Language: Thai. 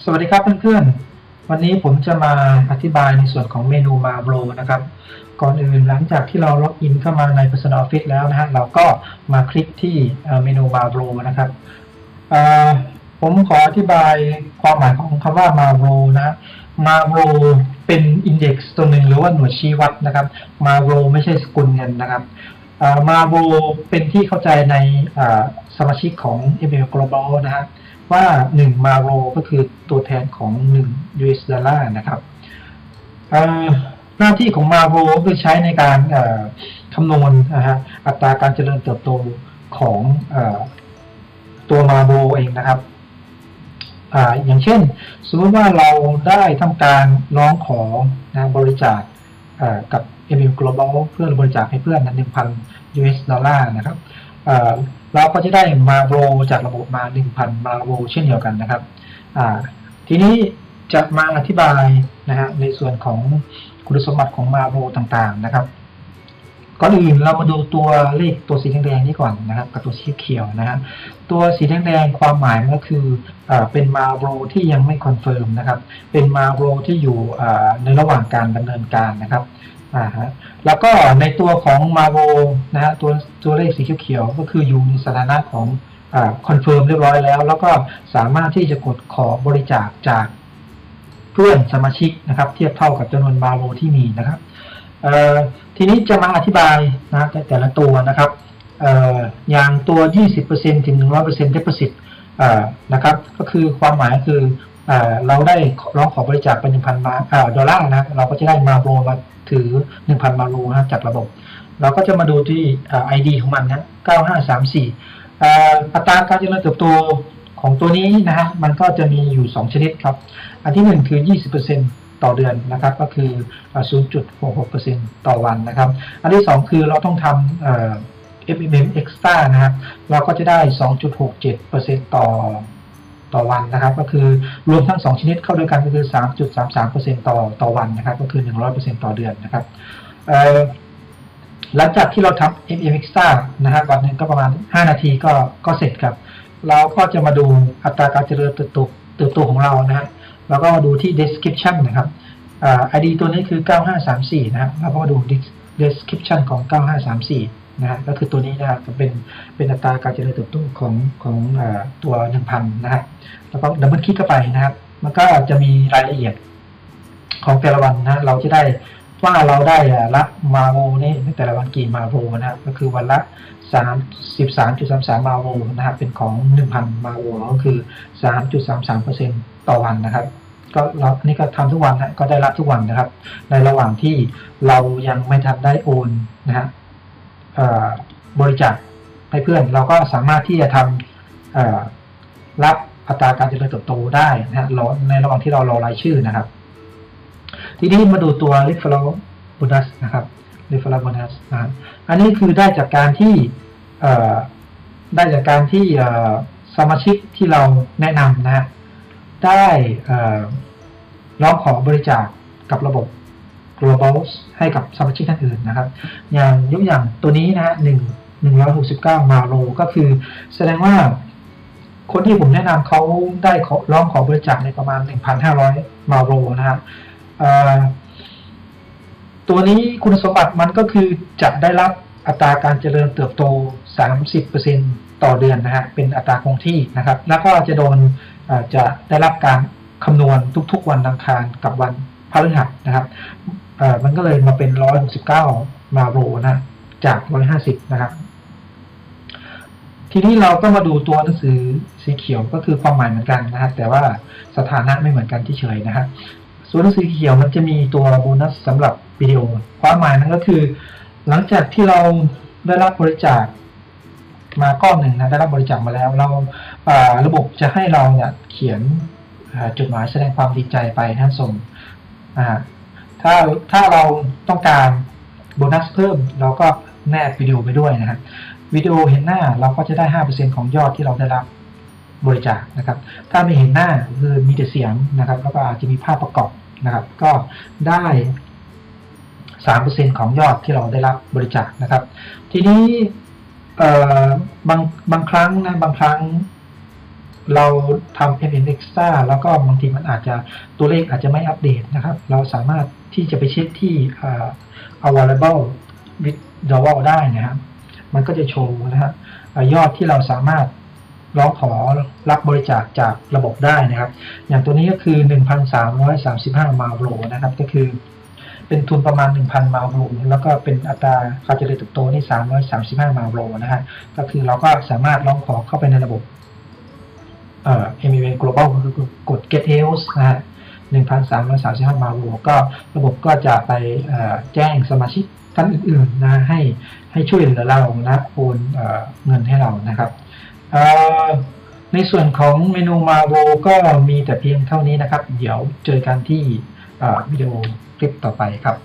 สวัสดีครับเพื่อนๆ วันนี้ผมจะมาอธิบายในส่วนของเมนูมาโบรนะครับ ก่อนอื่นหลังจากที่เราล็อกอินเข้ามาใน Personal Office แล้วนะฮะ เราก็มาคลิกที่เมนูมาโบรนะครับ ผมขออธิบายความหมายของคำว่ามาโบรนะมาโบรเป็นอินเด็กซ์ตัวหนึ่งหรือว่าหน่วยชี้วัดนะครับ มาโบรไม่ใช่สกุลเงินนะครับมาโบรเป็นที่เข้าใจในสมาชิกของ ML Global นะฮะ ว่า1มาโรก็คือตัวแทนของ1 US ดอลลาร์นะครับหน้าที่ของมาโรก็คือใช้ในการคำนวณนะฮะอัตราการเจริญเติบโตของอตัวมาโรเองนะครับออย่างเช่น สมมติว่าเราได้ทำการร้องขอนะบริจาคเอ่อกับ MU Global เพื่อบริจาคให้เพื่อนนะ1,000 US ดอลลาร์นะครับ เราก็จะได้มาโรจากระบบมา 1,000 มาโรเช่นเดียวกันนะครับทีนี้จะมาอธิบายนะฮะในส่วนของคุณสมบัติของมาโรต่างๆนะครับก่อนอื่นเรามาดูตัวเลขตัวสีแดงๆนี้ก่อนนะครับ กับตัวสีเขียวนะฮะตัวสีแดงๆความหมายมันก็คืออเป็นมาโรที่ยังไม่คอนเฟิร์มนะครับ เป็นมาโรที่อยู่ในระหว่างการดำเนินการนะครับ อ่าฮะแล้วก็ในตัวของมาโรนะฮะตัวตัวเลขสีเขียวๆก็คืออยู่ในสถานะของคอนเฟิร์มเรียบร้อยแล้ว แล้วก็สามารถที่จะกดขอบริจาคจากเพื่อนสมาชิกนะครับ เทียบเท่ากับจำนวนมาโรที่มีนะครับเอ่อทีนี้จะมาอธิบายนะแต่แต่ละตัวนะครับเอ่ออย่างตัว 20%ถึง 100% deposit เอ่อนะครับ ก็คือความหมายคือ เราได้ร้องขอบริจาคไป1,000มาเอ่อดอลลาร์นะเราก็จะได้มาโบมาถือ1,000มาโลนะจากระบบ เราก็จะมาดูที่เอ่อ ID ของมันนะ9534เอ่ออัตราการเจริญเติบโตของตัวนี้นะฮะมันก็จะมีอยู่ 2 ชนิดครับ อันที่ 1 คือ 20%ต่อเดือนนะครับก็คือเอ่อ0.66%ต่อวันนะครับ อันที่ 2 คือเราต้องทำเอ่อ FMM extra นะครับเราก็จะได้ 2.67%ต่อ ต่อวันนะครับ ก็คือรวมทั้ง 2 ชนิดเข้าด้วยกันก็คือ 3.33%ต่อต่อวันนะครับ ก็คือ 100%ต่อเดือนนะครับหลังจากที่เราทำ MM extra นะครับวันหนึ่งก็ประมาณ 5 นาทีก็ก็เสร็จครับ เราก็จะมาดูอัตราการเจริญเติบโตเติบโตของเรานะฮะแล้วก็มาดูที่ description นะครับอ่า ID ตัวนี้คือ 9534 นะครับแล้วก็มาดู description ของ 9534 นะฮะก็คือตัวนี้นะครับจะเป็นเป็นอัตราการเจริญเติบโตของของอตัว1,000นนะฮะแล้วก็ดับเบิลคลิกเข้าไปนะครับ มันก็จะมีรายละเอียดของแต่ละวันนะเราจะได้ว่าเราได้ละมาโวนี่ในแต่ละวันกี่มาโวนะก็คือวันละ33.33มจุดสามสามาโวนะครับเป็นของ1,000มาโวก็คือ3.33%ต่อวันนะครับก็เราอันนี้ก็ทำทุกวันนะก็ได้รับทุกวันนะครับ ในระหว่างที่เรายังไม่ทันได้โอนนะฮะเอ่อ บริจาคให้เพื่อน เราก็สามารถที่จะทำรับอัตราการเจริญเติบโตได้นะฮะรอในระหว่างที่เรารอรายชื่อนะครับ ทีนี้มาดูตัว referral bonus นะครับ referral bonus นะครับอันนี้คือได้จากการที่ได้จากการที่สมาชิกที่เราแนะนำนะฮะได้ร้องขอบริจาคกับระบบ global ให้กับสมาชิกท่านอื่นนะครับ อย่างยกอย่างตัวนี้นะฮะหนึ่งหนึ่งร้อยหกสิบเก้ามาโลก็คือแสดงว่าคนที่ผมแนะนำเขาได้ขอร้องขอบริจาคในประมาณหนึ่งพันห้าร้อยมาโลนะฮะตัวนี้คุณสมบัติมันก็คือจะได้รับอัตราการเจริญเติบโต 30%ต่อเดือนนะฮะ เป็นอัตราคงที่นะครับ แล้วก็จะโดนจะได้รับการคำนวณทุกๆวันอังคารกับวันพฤหัสนะครับ อ่อมันก็เลยมาเป็น169มาโรนะจาก150นะครับ ทีนี้เราก็มาดูตัวหนังสือสีเขียวก็คือความหมายเหมือนกันนะครับ แต่ว่าสถานะไม่เหมือนกันที่เฉยนะฮะส่วนหนังสือเขียวมันจะมีตัวโบนัสสำหรับวิดีโอ ความหมายนั้นก็คือ หลังจากที่เราได้รับบริจาคมาก้อนหนึ่งนะได้รับบริจาคมาแล้ว เราระบบจะให้เราเนี่ยเขียนจดหมายแสดงความดีใจไปท่านส่ง ถ้าถ้าเราต้องการโบนัสเพิ่มเราก็แนบวิดีโอไปด้วยนะฮะวิดีโอเห็นหน้าเราก็จะได้ห้าเปอร์เซ็นของยอดที่เราได้รับบริจาคนะครับ ถ้าไม่เห็นหน้าคือมีแต่เสียงนะครับ แล้วก็อาจจะมีภาพประกอบนะครับ ก็ได้สามเปอร์เซ็นของยอดที่เราได้รับบริจาคนะครับ ทีนี้เอ่อบางบางครั้งนะบางครั้งเราทำ m n extra แล้วก็บางทีมันอาจจะตัวเลขอาจจะไม่อัปเดตนะครับ เราสามารถ ที่จะไปเช็คที่ available withdrawal ได้นะครับ มันก็จะโชว์นะฮะยอดที่เราสามารถร้องขอรับบริจาคจากระบบได้นะครับ อย่างตัวนี้ก็คือ 1,335 มาโลนะครับ ก็คือเป็นทุนประมาณ 1,000 มาโลแล้วก็เป็นอัตราการเจริญเติบโตนี่ 335 มาโลนะฮะ ก็คือเราก็สามารถร้องขอเข้าไปในระบบเอ่อ m v Global ก็คือกด Get Health นะฮะ 1,335 มาโวก็ระบบก็จะไปแจ้งสมาชิกท่านอื่นๆนะให้ให้ช่วยเหลือเรานะโอนเอเงินให้เรานะครับในส่วนของเมนูมาโวก็มีแต่เพียงเท่านี้นะครับ เดี๋ยวเจอกันที่วิดีโอคลิปต่อไปครับ